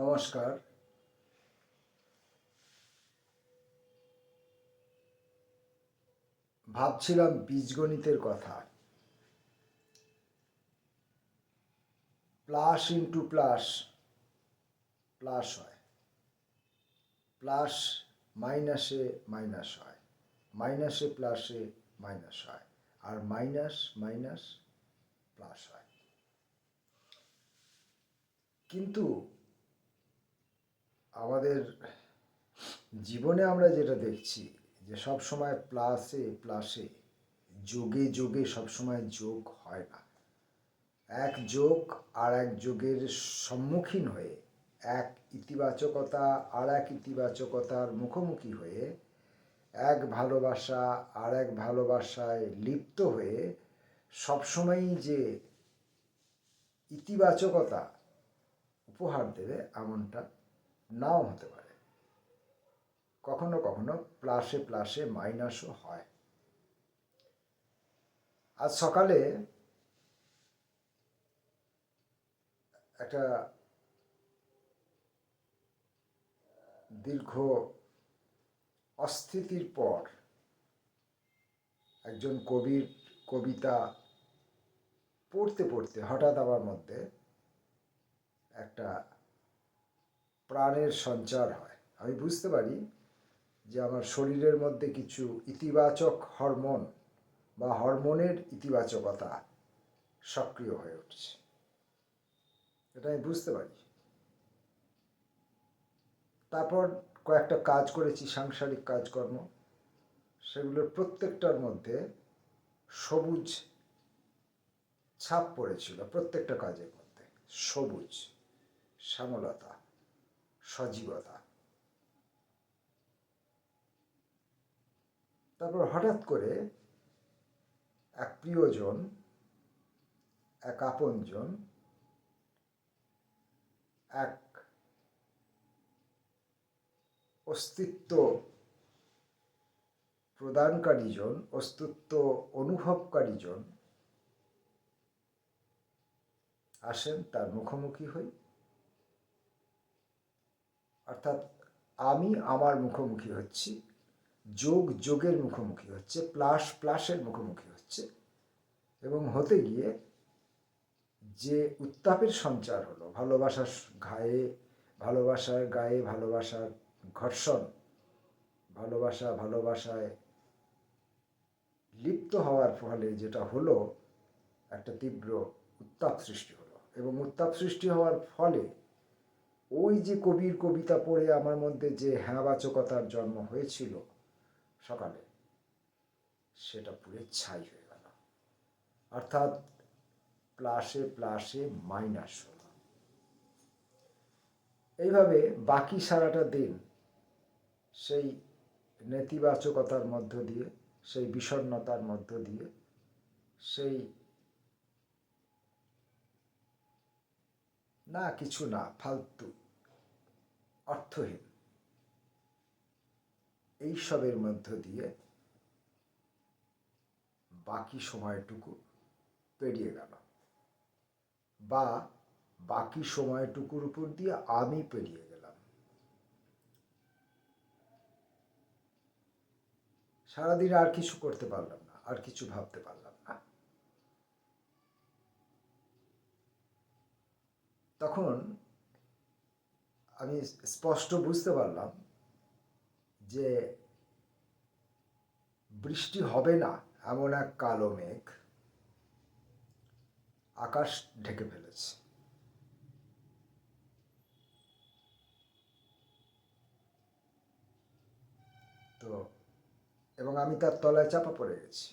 নমস্কার। ভাবছিলাম বীজগণিতের কথা। প্লাস ইন্টু প্লাস প্লাস হয়। প্লাস মাইনাসে মাইনাস হয়। মাইনাসে প্লাসে মাইনাস হয়। আর মাইনাস মাইনাস, প্লাস হয়। কিন্তু আমাদের জীবনে আমরা যেটা দেখছি যে সব সময় প্লাসে প্লাসে যোগে যোগে সব সময় যোগ হয় না। এক যোগ আর এক যোগের সম্মুখীন হয়ে, এক ইতিবাচকতা আর এক ইতিবাচকতার মুখোমুখি হয়ে, এক ভালোবাসা আর এক ভালোবাসায় লিপ্ত হয়ে সবসময়ই যে ইতিবাচকতা উপহার দেবে, এমনটা নাও হতে পারে। কখনো কখনো প্লাসে প্লাসে মাইনাসও হয়। আজ সকালে একটা দীর্ঘ অস্থিতির পর একজন কবির কবিতা পড়তে পড়তে হঠাৎ আমার মধ্যে একটা প্রাণের সঞ্চার হয়। আমি বুঝতে পারি যে আমার শরীরের মধ্যে কিছু ইতিবাচক হরমোন বা হরমোনের ইতিবাচকতা সক্রিয় হয়ে উঠছে। এটা আমি বুঝতে পারি। তারপর কয়েকটা কাজ করেছি, সাংসারিক কাজকর্ম। সেগুলোর প্রত্যেকটার মধ্যে সবুজ ছাপ পড়েছিল, প্রত্যেকটা কাজের মধ্যে। সবুজ, শ্যামলতা। সজীবতা। তারপর হঠাৎ করে এক প্রিয়জন, এক আপনজন, এক অস্তিত্ব প্রদানকারীজন, অস্তিত্ব অনুভবকারীজন আসেন তার মুখোমুখি হই। অর্থাৎ আমি আমার মুখোমুখি হচ্ছি, যোগ যোগের মুখোমুখি হচ্ছে, প্লাস প্লাসের মুখোমুখি হচ্ছে এবং হতে গিয়ে যে উত্তাপের সঞ্চার হলো, ভালোবাসার ঘায়ে, ভালোবাসার গায়ে ভালোবাসার ঘর্ষণ, ভালোবাসা ভালোবাসায় লিপ্ত হওয়ার ফলে যেটা হলো, একটা তীব্র উত্তাপ সৃষ্টি হলো এবং উত্তাপ সৃষ্টি হওয়ার ফলে ওই যে কবির কবিতা পড়ে আমার মধ্যে যে হ্যাঁবাচকতার জন্ম হয়েছিল সকালে, সেটা পুরে ছাই হয়ে গেল। অর্থাৎ প্লাসে প্লাসে মাইনাস হলো। এইভাবে বাকি সারাটা দিন সেই নেতিবাচকতার মধ্য দিয়ে, সেই বিষণ্নতার মধ্য দিয়ে, সেই না কিছু না, ফালতু অর্থহীন। এইসবের মধ্য দিয়ে বাকি সময়টুকু পেরিয়ে গেল বা বাকি সময়টুকুর উপর দিয়ে আমি পেরিয়ে গেলাম। সারাদিন আর কিছু করতে পারলাম না, আর কিছু ভাবতে পারলাম না। তখন আমি স্পষ্ট বুঝতে পারলাম যে বৃষ্টি হবে না, এমন এক কালো মেঘ আকাশ ঢেকে ফেলেছে। তো, এবং আমি তার তলায় চাপা পড়ে গেছি,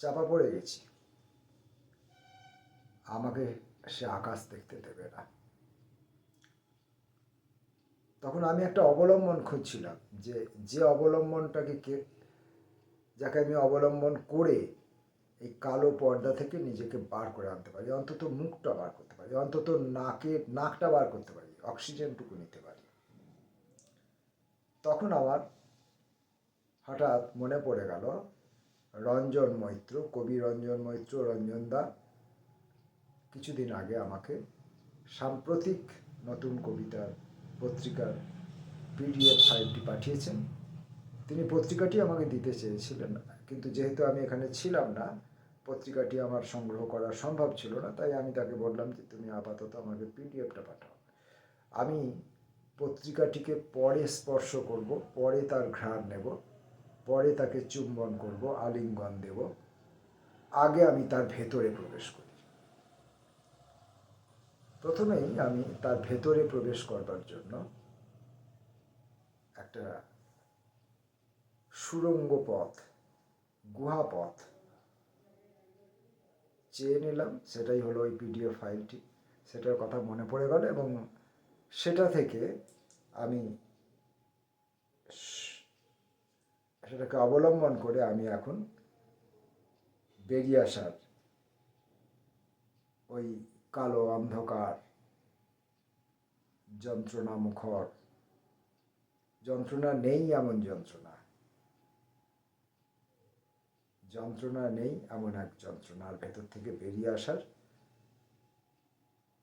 চাপা পড়ে গেছি। আমাকে সে আকাশ দেখতে দেবে না। তখন আমি একটা অবলম্বন খুঁজছিলাম যে যে অবলম্বনটাকে কে, যাকে আমি অবলম্বন করে এই কালো পর্দা থেকে নিজেকে বার করে আনতে পারি, অন্তত মুখটা বার করতে পারি, অন্তত নাকে, নাকটা বার করতে পারি, অক্সিজেনটুকু নিতে পারি। তখন আমার হঠাৎ মনে পড়ে গেল, রঞ্জন মৈত্র, কবি রঞ্জন মৈত্র রঞ্জনদা কিছুদিন আগে আমাকে সাম্প্রতিক নতুন কবিতার পত্রিকার পিডিএফ ফাইলটি পাঠিয়েছেন। তিনি পত্রিকাটি আমাকে দিতে চেয়েছিলেন কিন্তু যেহেতু আমি এখানে ছিলাম না, পত্রিকাটি আমার সংগ্রহ করা সম্ভব ছিল না, তাই আমি তাকে বললাম যে, তুমি আপাতত আমাকে পিডিএফটা পাঠাও। আমি পত্রিকাটিকে পরে স্পর্শ করব, পরে তার ঘ্রাণ নেব, পরে তাকে চুম্বন করব, আলিঙ্গন দেব। আগে আমি তার ভেতরে প্রবেশ করি। প্রথমেই আমি তার ভেতরে প্রবেশ করবার জন্য একটা সুরঙ্গ পথ, গুহা পথ চেয়ে নিলাম। সেটাই হলো ওই পিডিএফ ফাইলটি। সেটার কথা মনে পড়ে গেল এবং সেটা থেকে আমি সেটাকে অবলম্বন করে আমি এখন বেরিয়ে আসার ওই কালো অন্ধকার। যন্ত্রণা মুখর। যন্ত্রণা নেই এমন যন্ত্রণা। যন্ত্রণা নেই এমন এক যন্ত্রণার ভেতর থেকে বেরিয়ে আসার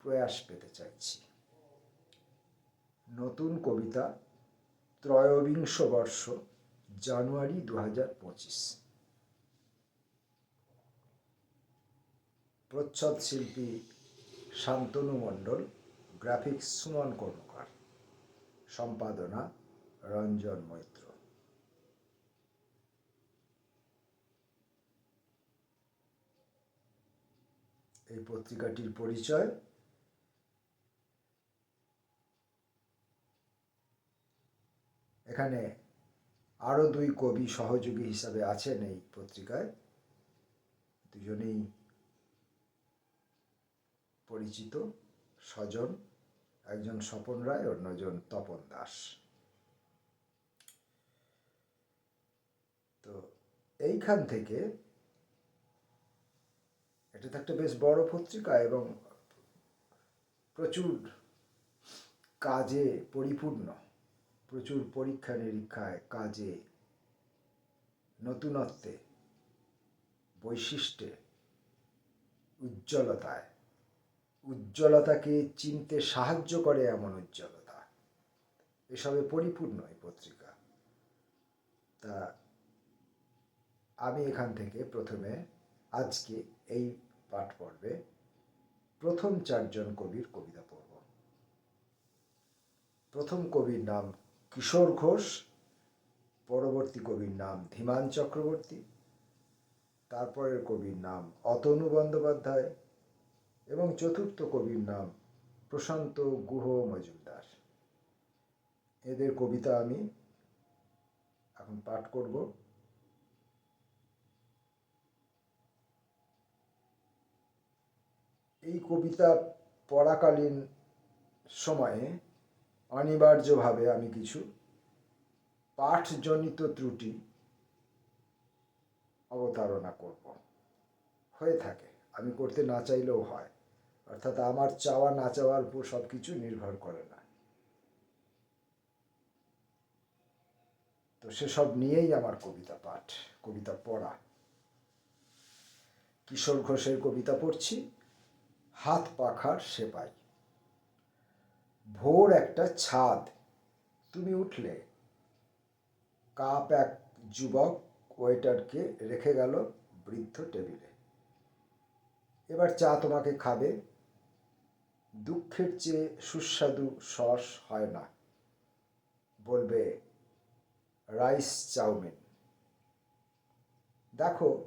প্রয়াস পেতে চাইছি। নতুন কবিতা, ত্রয়োবিংশ বর্ষ, জানুয়ারি দু হাজার পঁচিশ। প্রচ্ছদ শিল্পী শান্তনু মণ্ডল, গ্রাফিক্স সুমন কর্মকার, সম্পাদনা রঞ্জন মৈত্র। এই পত্রিকাটির পরিচয় এখানে আরও দুই কবি সহযোগী হিসাবে আছেন এই পত্রিকায়। দুজনেই পরিচিত, স্বজন, একজন স্বপন রায় অন্যজন তপন দাস। তো এইখান থেকে এটা তো একটা বেশ বড় পত্রিকা এবং প্রচুর কাজে পরিপূর্ণ, প্রচুর পরীক্ষা নিরীক্ষায় কাজে, নতুনত্বে, বৈশিষ্ট্যে, উজ্জ্বলতায় উজ্জ্বলতাকে চিনতে সাহায্য করে এমন উজ্জ্বলতা। এসবে পরিপূর্ণ এই পত্রিকা। তা আমি এখান থেকে প্রথমে আজকে এই পাঠ পর্বে প্রথম চারজন কবির কবিতা পড়ব। প্রথম কবির নাম কিশোর ঘোষ, পরবর্তী কবির নাম ধীমান চক্রবর্তী, তারপরের কবির নাম অতনু বন্দ্যোপাধ্যায় এবং চতুর্থ কবির নাম প্রশান্ত গুহ মজুমদার। এদের কবিতা আমি এখন পাঠ করব। এই কবিতা পড়াকালীন সময়ে অনিবার্যভাবে আমি কিছু পাঠজনিত ত্রুটি অবতারণা করব। হয়ে থাকে। আমি করতে না চাইলেও হয়। অর্থাৎ আমার চাওয়া না চাওয়ার উপর সব কিছু নির্ভর করে না। তো সেসব নিয়েই আমার কবিতা পাঠ, কবিতা পড়া। কিশোর ঘোষের কবিতা পড়ছি, হাত পাখার সেপাই। ভোর একটা ছাদ, তুমি উঠলে। কাপ এক যুবক ওয়েটারকে রেখে গেল বৃদ্ধ টেবিলে। এবার চা তোমাকে খাবে দুঃখের চেয়ে সুস্বাদু সস হয় না। বলবে, রাইস চাউমিন। দেখো,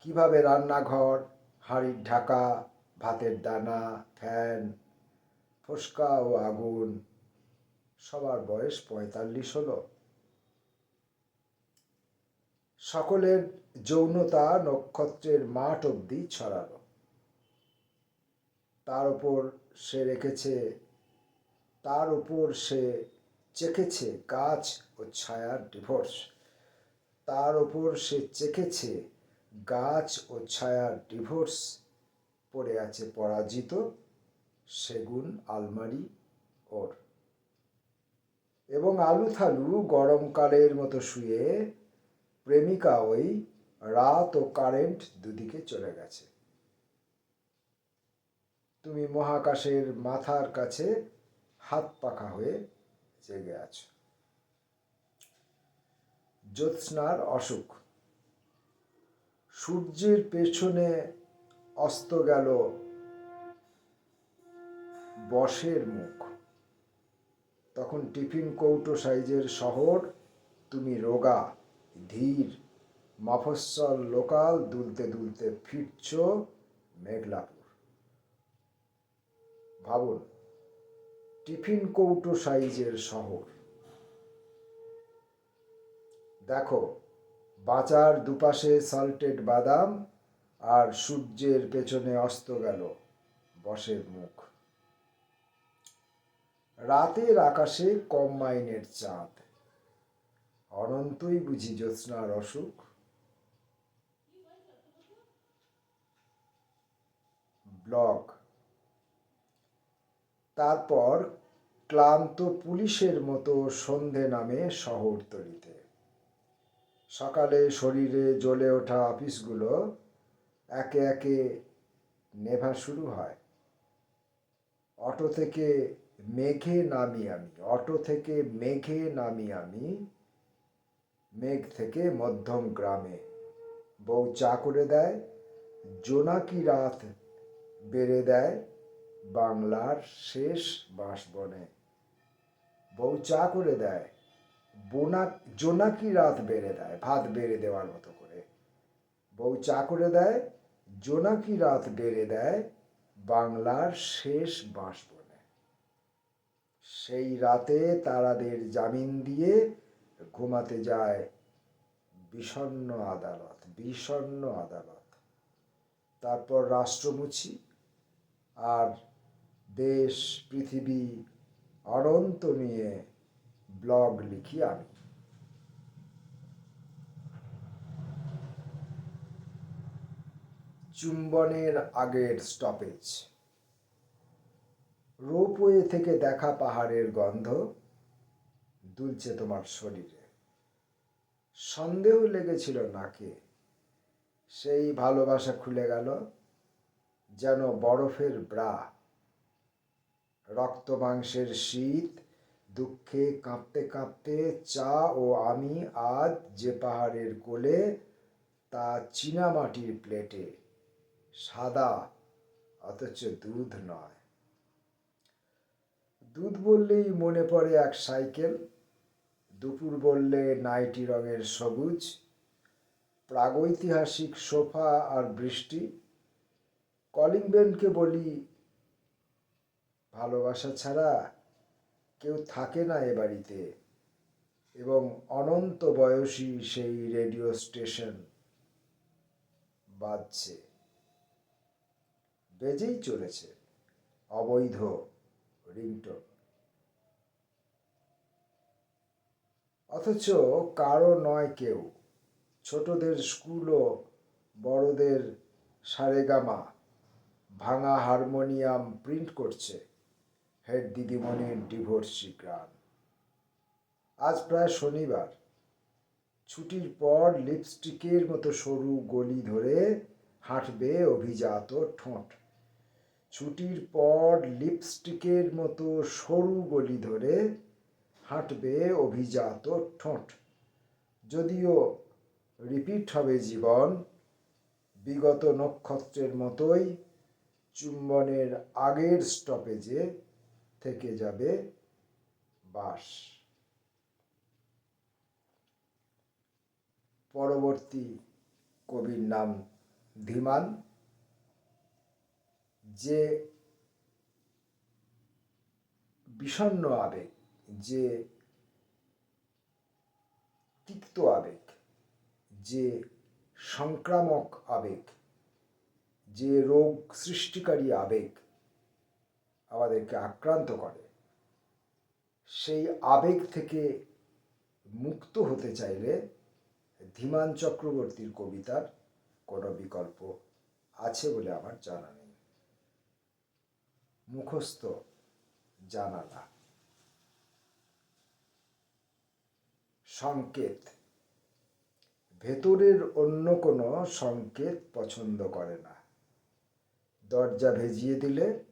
কীভাবে রান্নাঘর, হাঁড়ির ঢাকা, ভাতের দানা, ফ্যান ফোসকা ও আগুন, সবার বয়স পঁয়তাল্লিশ হলো। সকলের যৌনতা নক্ষত্রের মাঠ অবধি ছড়ালো। তার ওপর সে রেখেছে, তার উপর সে চেখেছে গাছ ও ছায়ার ডিভোর্স, তার ওপর সে চেখেছে গাছ ও ছায়ার ডিভোর্স, পড়ে আছে পরাজিত সেগুন, আলমারি, ওর। এবং আলু থালু গরমকালের মতো শুয়ে প্রেমিকা ওই রাত ও কারেন্ট দুদিকে চলে গেছে। তুমি মহাকাশের মাথার কাছে হাত পাখা হয়ে জেগে আছো। জ্যোৎস্নার অসুখ। সূর্যের পেছনে অস্ত গেল বসের মুখ। তখন টিফিন কৌটো সাইজের শহর, তুমি রোগা, ধীর, মফস্বল লোকাল, দুলতে দুলতে ফিরছ মেঘলাপুর ভাবুন, টিফিন কৌটো সাইজের শহর। দেখো বাজার দুপাশে সল্টেড বাদাম আর সূর্যের পেছনে অস্ত গেল বসের মুখ। রাতের আকাশে কম মাইনের চাঁদ। অনন্তই বুঝি জ্যোৎস্নার অসুখ। ব্লক তারপর ক্লান্ত পুলিশের মতো সন্ধে নামে শহরতলিতে সকালে শরীরে জ্বলে ওঠা অফিসগুলো একে একে নেভা শুরু হয়। অটো থেকে মেঘে নামি আমি, অটো থেকে মেঘে নামি আমি, মেঘ থেকে মধ্যম গ্রামে। বউ চা করে দেয়, জোনাকি রাত বেড়ে দেয় বাংলার শেষ বাঁশবনে বউ চা করে দেয়, বোনা জোনাকি রাত বেড়ে দেয়, ভাত বেড়ে দেওয়ার মতো করে। বউ চা করে দেয় জোনাকি রাত বেড়ে দেয়, বাংলার শেষ বাঁশবনে সেই রাতে তারাদের জামিন দিয়ে ঘুমাতে যায় বিষণ্ন আদালত বিষণ্ন আদালত। তারপর রাষ্ট্রমুছি আর দেশ, পৃথিবী অনন্ত নিয়ে ব্লগ লিখি আমি। চুম্বনের আগের স্টপেজ রোপওয়ে থেকে দেখা পাহাড়ের গন্ধ দুলছে তোমার শরীরে। সন্দেহ লেগেছিল নাকে। সেই ভালোবাসা খুলে গেল, যেন বরফের ব্রা রক্ত মাংসের শীত, দুঃখে কাঁপতে কাঁপতে চা ও আমি আজ যে পাহাড়ের কোলে, তা চীনামাটির প্লেটে। সাদা, অথচ দুধ নয়। দুধ বললেই মনে পড়ে এক সাইকেল। দুপুর বললে নাইটি রঙের সবুজ। প্রাগৈতিহাসিক সোফা আর বৃষ্টি। কলিং বেলকে বলি ভালোবাসা ছাড়া কেউ থাকে না এ বাড়িতে। এবং অনন্ত বয়সী সেই রেডিও স্টেশন বাজছে। বেজেই চলেছে অবৈধ রিংটোন। অথচ কারও নয় কেউ, ছোটদের স্কুলও, বড়দের সারেগামা, ভাঙা হারমোনিয়াম প্রিন্ট করছে। হেড দিদিমণির ডিভোর্সি গান আজ প্রায় শনিবার। ছুটির পর লিপস্টিকের মতো সরু গলি ধরে হাঁটবে অভিজাত ঠোঁট। ছুটির পর লিপস্টিকের মতো সরু গলি ধরে হাঁটবে অভিজাত ঠোঁট। যদিও রিপিট হবে জীবন, বিগত নক্ষত্রের মতোই চুম্বনের আগের স্টপেজে থেকে যাবে বাস। পরবর্তী কবির নাম ধীমান। যে বিষণ্ন আবেগ, যে তিক্ত আবেগ, যে সংক্রামক আবেগ, যে রোগ সৃষ্টিকারী আবেগ আমাদেরকে আক্রান্ত করে। সেই আবেগ থেকে মুক্ত হতে চাইলে ধীমান চক্রবর্তীর কবিতার কোনো বিকল্প আছে বলে আমার জানা নেই। মুখস্থ জানা না। সংকেত। ভেতরের অন্য কোনো সংকেত পছন্দ করে না। দরজা ভেজিয়ে দিলে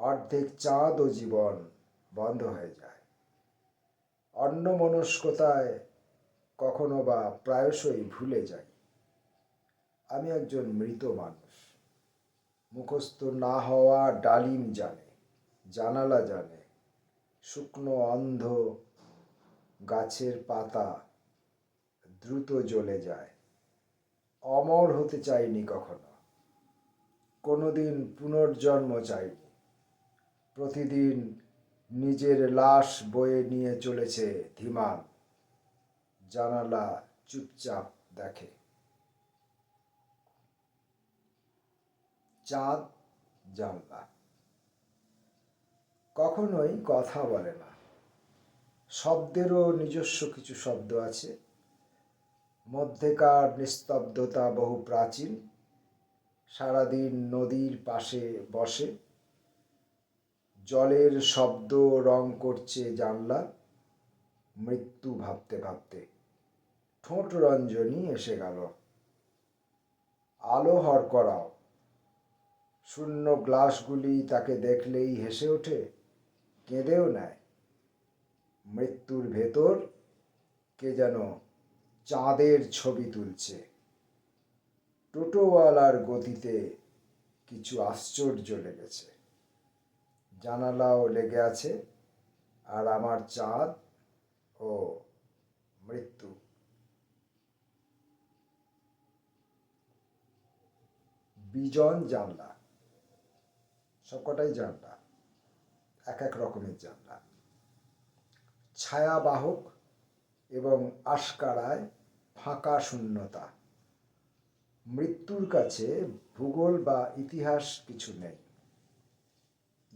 অর্ধেক চাঁদ ও জীবন বন্ধ হয়ে যায়। অন্যমনস্কতায় কখনো বা প্রায়শই ভুলে যাই। আমি একজন মৃত মানুষ। মুখস্থ না হওয়া ডালিম জানে, জানালা জানে, শুকনো অন্ধ গাছের পাতা দ্রুত জ্বলে যায়। অমর হতে চাইনি কখনো। কোনোদিন পুনর্জন্ম চাইনি। প্রতিদিন নিজের লাশ বয়ে নিয়ে চলেছে ধীমান জানালা চুপচাপ দেখে। চাঁদ জানলা। কখনোই কথা বলে না। শব্দেরও নিজস্ব কিছু শব্দ আছে। মধ্যেকার নিস্তব্ধতা বহু প্রাচীন। সারাদিন নদীর পাশে বসে। জলের শব্দ রং করছে জানলা। মৃত্যু ভাবতে ভাবতে ঠোঁট রঞ্জনী এসে গেল। আলো হর করাও। শূন্য গ্লাসগুলি তাকে দেখলেই হেসে ওঠে, কেঁদেও নেয়। মৃত্যুর ভেতর কে যেন চাঁদের ছবি তুলছে। টোটোওয়ালার গতিতে কিছু আশ্চর্য লেগেছে। জানালাও লেগে আছে আর আমার চাঁদ ও মৃত্যু। বিজন জানলা। সবকটাই জানলা। এক এক রকমের জানলা। ছায়াবাহক এবং আশকারায় ফাঁকা শূন্যতা। মৃত্যুর কাছে ভূগোল বা ইতিহাস কিছু নেই।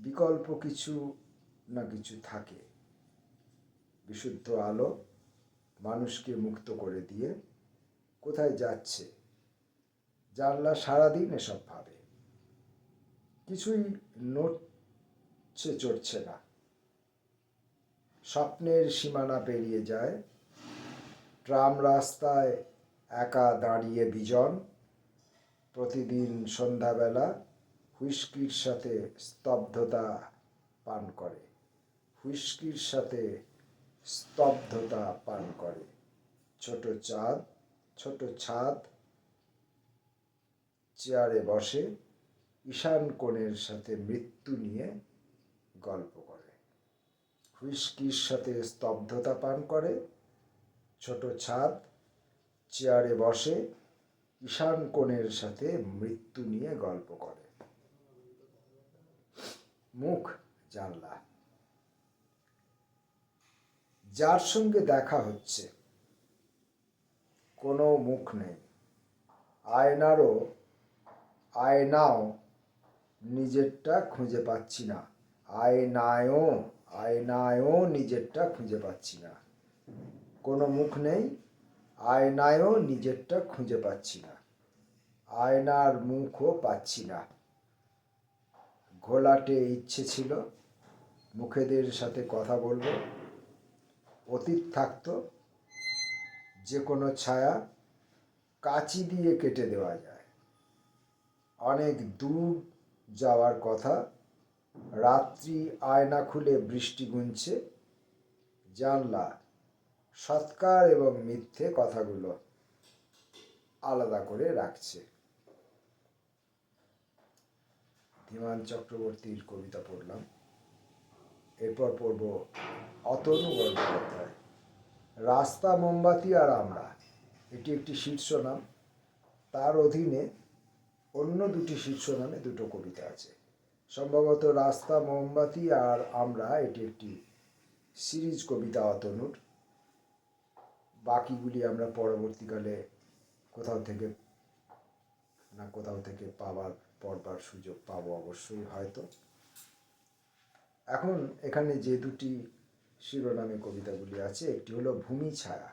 বিকল্প কিছু না কিছু থাকে। বিশুদ্ধ আলো মানুষকে মুক্ত করে দিয়ে কোথায় যাচ্ছে? জানলা সারাদিন এসব ভাবে। কিছুই নড়ছে, চড়ছে না। স্বপ্নের সীমানা পেরিয়ে যায়। ট্রাম রাস্তায় একা দাঁড়িয়ে বিজন। প্রতিদিন সন্ধ্যাবেলা হুইস্কির সাথে স্তব্ধতা পান করে। হুইস্কির সাথে স্তব্ধতা পান করে। ছোট চাঁদ, ছোট ছাদ, চেয়ারে বসে ঈশান কোণের সাথে মৃত্যু নিয়ে গল্প করে। হুইস্কির সাথে স্তব্ধতা পান করে। ছোট ছাদ, চেয়ারে বসে ঈশান কোণের সাথে মৃত্যু নিয়ে গল্প করে। মুখ জানলা। যার সঙ্গে দেখা হচ্ছে, কোনো মুখ নেই। আয়নারও আয়নাও নিজেরটা খুঁজে পাচ্ছি না। আয়নায়ও আয়নায়ও নিজেরটা খুঁজে পাচ্ছি না। কোনো মুখ নেই, আয়নায়ও নিজেরটা খুঁজে পাচ্ছি না। আয়নার মুখও পাচ্ছি না। ঘোলাটে ইচ্ছে ছিল, মুখেদের সাথে কথা বলব। অতীত থাকতো যে কোনো ছায়া কাঁচি দিয়ে কেটে দেওয়া যায়। অনেক দূর যাওয়ার কথা, রাত্রি আয়না খুলে বৃষ্টি গুনছে। জানলা সৎকার এবং মিথ্যে কথাগুলো আলাদা করে রাখছে। ধীমান চক্রবর্তীর কবিতা পড়লাম। এরপর পড়ব অতনু গল্পোপাধ্যায় রাস্তা, মোমবাতি আর আমরা। এটি একটি শীর্ষ নাম তার অধীনে অন্য দুটি শীর্ষ নামে দুটো কবিতা আছে। সম্ভবত রাস্তা, মোমবাতি আর আমরা এটি একটি সিরিজ কবিতা অতনুর। বাকিগুলি আমরা পরবর্তীকালে কোথাও থেকে না কোথাও থেকে পাওয়ার পড়বার সুযোগ পাবো অবশ্যই হয়তো। এখন এখানে যে দুটি শিরোনামে কবিতাগুলি আছে, একটি হলো ভূমি ছায়া।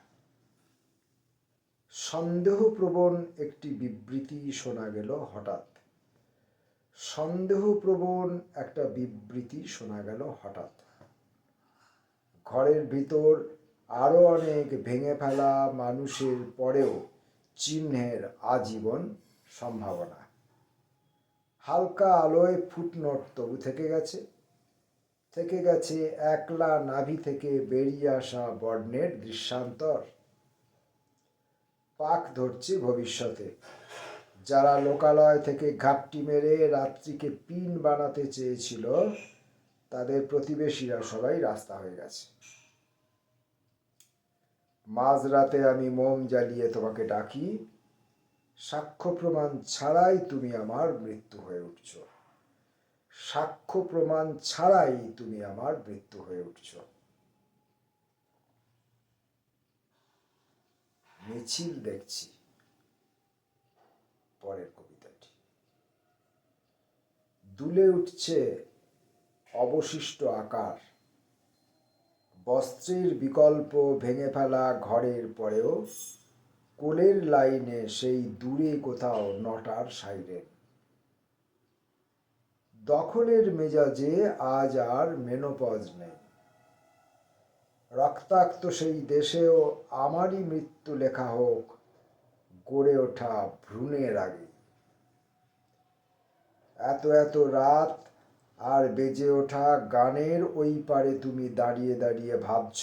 সন্দেহপ্রবণ একটি বিবৃতি শোনা গেল হঠাৎ। সন্দেহপ্রবণ একটা বিবৃতি শোনা গেল হঠাৎ। ঘরের ভিতর আরও অনেক ভেঙে ফেলা মানুষের পরেও চিহ্নের আজীবন সম্ভাবনা। হালকা আলোয় ফুটনোট তবু থেকে গেছে। থেকে গেছে একলা নাভি থেকে বেরিয়ে আসা বর্ণের দৃশ্যান্তর। পাক ধরছে ভবিষ্যতে। যারা লোকালয় থেকে ঘাপটি মেরে রাত্রিকে পিন বানাতে চেয়েছিল, তাদের প্রতিবেশীরা সবাই রাস্তা হয়ে গেছে। মাঝরাতে আমি মোম জ্বালিয়ে তোমাকে ডাকি সাক্ষ্য প্রমাণ ছাড়াই তুমি আমার মৃত্যু হয়ে উঠছ। সাক্ষ্য প্রমাণ ছাড়াই তুমি আমার মৃত্যু হয়ে উঠছ। মিছিল দেখছি। পরের কবিতাটি। দুলে উঠছে অবশিষ্ট আকার। বস্ত্রের বিকল্প ভেঙে ফেলা ঘরের পরেও কোলের লাইনে সেই দূরে কোথাও নটার সাইরেন দখলের মেজাজে আজ আর মেনোপজ নেই। রক্তাক্ত সেই দেশেও আমারই মৃত্যু লেখা হোক, গড়ে ওঠা ভ্রূণের আগে। এত এত রাত আর বেজে ওঠা গানের ওই পারে তুমি দাঁড়িয়ে দাঁড়িয়ে ভাবছ,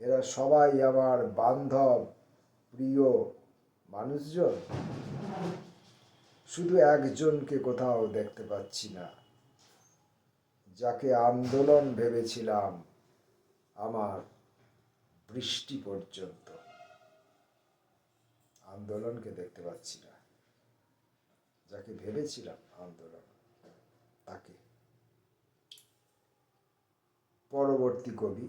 এরা সবাই আমার বান্ধব। প্রিয় মানুষজন, শুধু একজনকে কোথাও দেখতে পাচ্ছি না। যাকে আন্দোলন ভেবেছিলাম আমার বৃষ্টি পর্যন্ত। আন্দোলনকে দেখতে পাচ্ছি না। যাকে ভেবেছিলাম আন্দোলন, তাকে। পরবর্তী কবি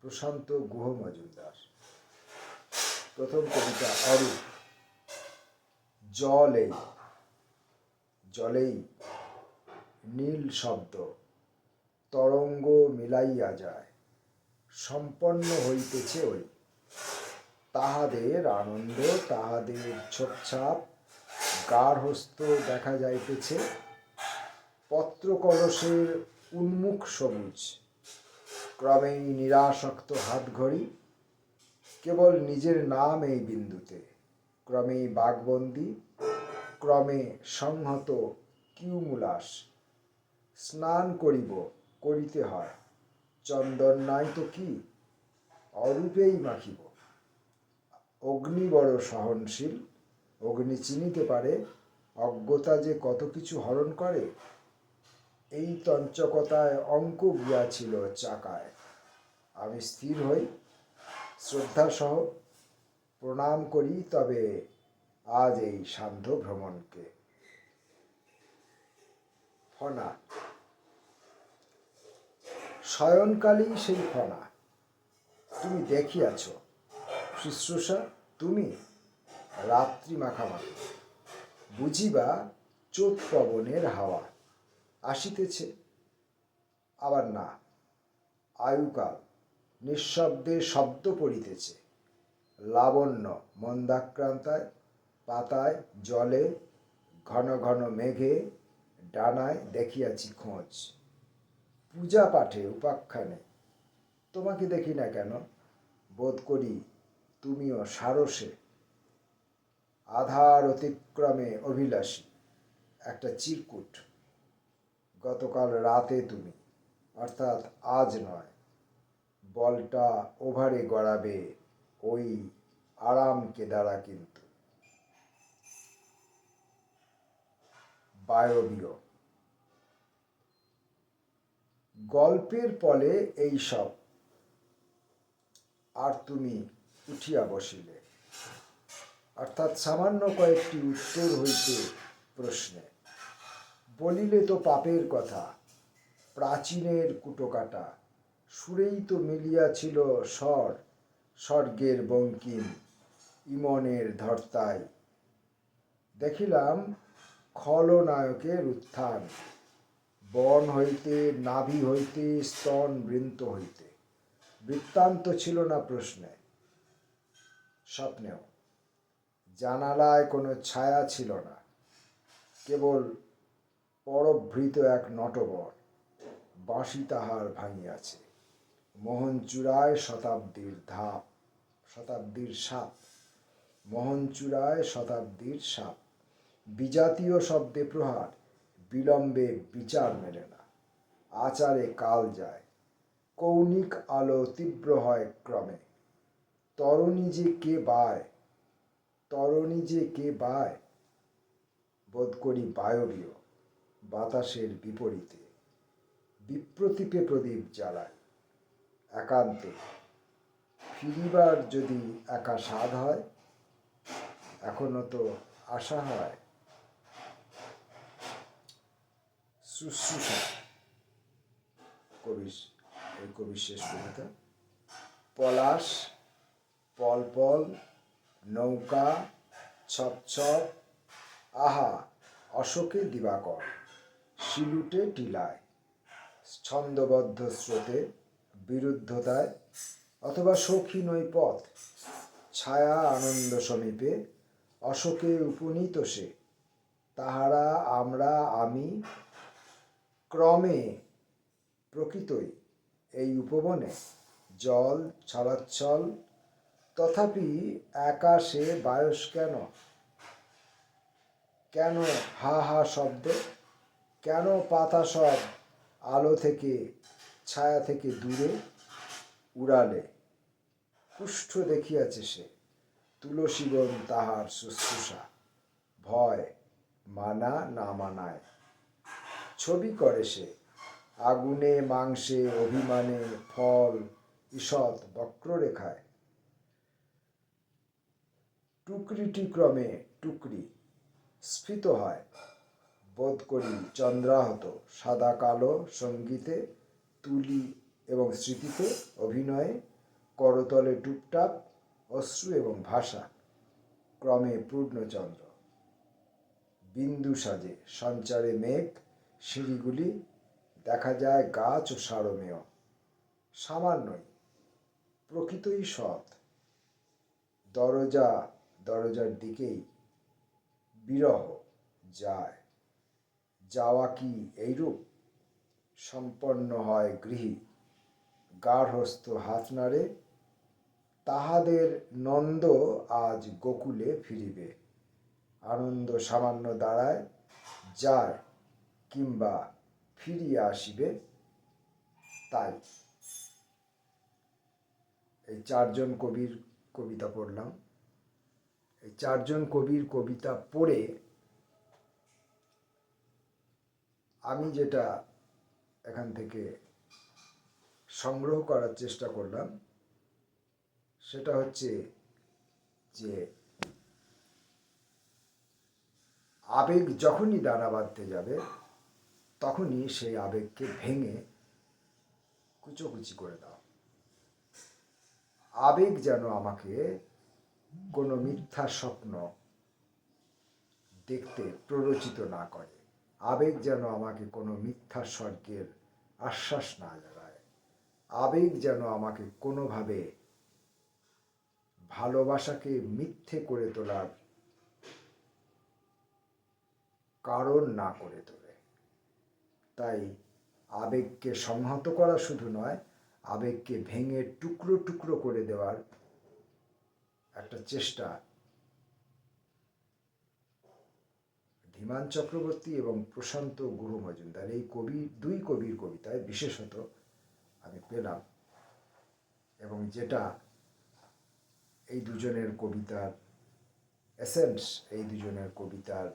প্রশান্ত গুহ মজুমদার। প্রথম কবিতা অরূপ জলেই জলেই নীল শব্দ, তরঙ্গ মিলাইয়া যায়, সম্পন্ন হইতেছে ওই। তাহাদের আনন্দ, তাহাদের ছোপছাপ গার্হস্থ দেখা যাইতেছে। পত্রকলসের উন্মুখ সবুজ, ক্রমেই নিরাসক্ত হাতঘড়ি কেবল নিজের নাম এই বিন্দুতে। ক্রমেই বাঘবন্দি ক্রমে সংহত কিউমুলাস। স্নান করিব, করিতে হয়। চন্দন নাই তো কি? অরূপেই মাখিব। অগ্নি বড় সহনশীল, অগ্নি চিনিতে পারে। অজ্ঞতা যে কত কিছু হরণ করে। এই তঞ্চকতায় অঙ্ক গিয়াছিল চাকায়। আমি স্থির হই শ্রদ্ধাসহ প্রণাম করি, তবে আজ এই সান্ধ্য ভ্রমণকে। ফনা। শয়নকালেই সেই ফনা। তুমি দেখিয়াছ, শুশ্রূষা, তুমি রাত্রি মাখামাখি। বুঝিবা, চোখ পবনের হাওয়া আসিতেছে। আবার না, আয়ুকাল নিঃশব্দে শব্দ পড়িতেছে। লাবণ্য মন্দাক্রান্তায়, পাতায়, জলে, ঘন ঘন মেঘে ডানায় দেখিয়াছি খোঁজ। পূজা পাঠে উপাখ্যানে, তোমাকে দেখি না কেন? বোধ করি তুমিও সারসে। আধার অতিক্রমে অভিলাষী, একটা চিরকুট। গতকাল রাতে তুমি, অর্থাৎ আজ নয়। বলটা ওভারে গড়াবে, ওই আরামকে দ্বারা কিন্তু। বায়বীয়। গল্পের পলে এই সব। আর তুমি উঠিয়া বসিলে। অর্থাৎ সামান্য কয়েকটি উত্তর হইতে প্রশ্নে। বলিলে তো পাপের কথা, প্রাচীনের কুটোকাটা। সুরেই তো মিলিয়াছিল স্বর, স্বর্গের বঙ্কিম ইমনের ধর্তায়। দেখিলাম খলনায়কের উত্থান, বন হইতে, নাভি হইতে, স্তন বৃন্ত হইতে। বৃত্তান্ত ছিল না প্রশ্নে, স্বপ্নেও। জানালায় কোনো ছায়া ছিল না, কেবল পরভৃত এক নটবর, বাঁশি তাহার ভাঙিয়াছে। মোহনচূড়ায় শতাব্দীর ধাপ, শতাব্দীর সাপ, মোহনচূড়ায় শতাব্দীর সাপ। বিজাতীয় শব্দে প্রহার, বিলম্বে বিচার মেলে না। আচারে কাল যায়, কৌণিক আলো তীব্র হয় ক্রমে। তরণী যে কে বায়, তরণী যে কে বায়, বোধ করি বায়বীয়, বাতাসের বিপরীতে। বিপ্রতীপে প্রদীপ জ্বালায়। একান্তে। ফিরিবার যদি একা স্বাদ হয়, এখনও তো আশা হয়। শুশ্রূষা কবি এই কবির শেষ কবিতা। পলাশ পল পল নৌকা ছপ ছপ আহা, অশোকে দিবাকর, শিলুটে টিলায়, ছন্দবদ্ধ স্রোতে বিরুদ্ধতায় অথবা সখী নই পথ। ছায়া আনন্দ সমীপে অশোকে উপনীত সে। তাহারা আমরা, আমি ক্রমে প্রকৃতই এই উপবনে। জল ছলাচ্ছল তথাপি একা সে বায়স কেন? কেন হা হা শব্দ? কেন পাতা সব আলো থেকে ছায়া থেকে দূরে উড়ালে কুষ্ঠ দেখিয়াছে সে, তুলসীবন তাহার শুশ্রূষা, ভয় মানা না মানায়। ছবি করে সে, আগুনে, মাংসে, অভিমানে, ফল, ঈষৎ বক্ররেখায়। টুকরিটি ক্রমে টুকরি, স্ফীত হয়। বোধ করি চন্দ্রাহত সাদা কালো সঙ্গীতে তুলি এবং স্মৃতিতে অভিনয়ে করতলে টুপটাপ, অশ্রু এবং ভাষা, ক্রমে পূর্ণচন্দ্র। বিন্দু সাজে, সঞ্চারে মেঘ, সিঁড়িগুলি, দেখা যায় গাছ ও সারমেয়। সামান্যই, প্রকৃতই সৎ। দরজা, দরজার দিকেই বিরহ যায়। যাওয়া কি এইরূপ? সম্পন্ন হয় গৃহী। গার্হস্থ হাত নাড়ে তাহাদের নন্দ আজ গোকুলে ফিরিবে। আনন্দ সামান্য দাঁড়ায় যায় কিংবা ফিরিয়া আসিবে তাই। এই চারজন কবির কবিতা পড়লাম। এই চারজন কবির কবিতা পড়ে আমি যেটা এখান থেকে সংগ্রহ করার চেষ্টা করলাম। সেটা হচ্ছে যে আবেগ যখনই দানা বাঁধতে যাবে, তখনই সেই আবেগকে ভেঙে কুচোকুচি করে দাও। আবেগ যেন আমাকে কোনো মিথ্যা স্বপ্ন দেখতে প্ররোচিত না করে। আবেগ যেন আমাকে কোনো মিথ্যা স্বর্গের আশ্বাস না জাগায়। আবেগ যেন আমাকে কোনোভাবে ভালোবাসাকে মিথ্যে করে তোলার কারণ না করে তোলে। তাই আবেগকে সংহত করা শুধু নয়, আবেগকে ভেঙে টুকরো টুকরো করে দেওয়ার একটা চেষ্টা ধীমান চক্রবর্তী এবং প্রশান্ত গুহ মজুমদার, এই কবি, দুই কবির কবিতায় বিশেষত আমি পেলাম এবং যেটা এই দুজনের কবিতার এসেন্স এই দুজনের কবিতার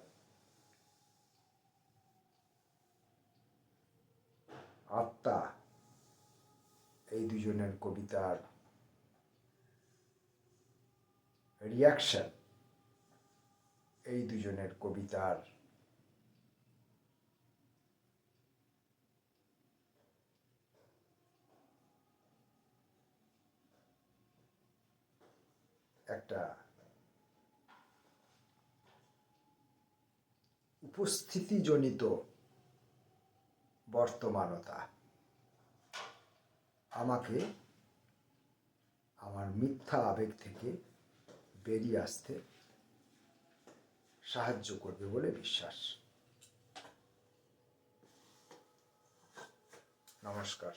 আত্মা, এই দুজনের কবিতার রিয়াকশন এই দুজনের কবিতার একটা উপস্থিতিজনিত বর্তমানতা। আমাকে আমার মিথ্যা আবেগ থেকে বেরিয়ে আসতে সাহায্য করবে বলে বিশ্বাস। নমস্কার।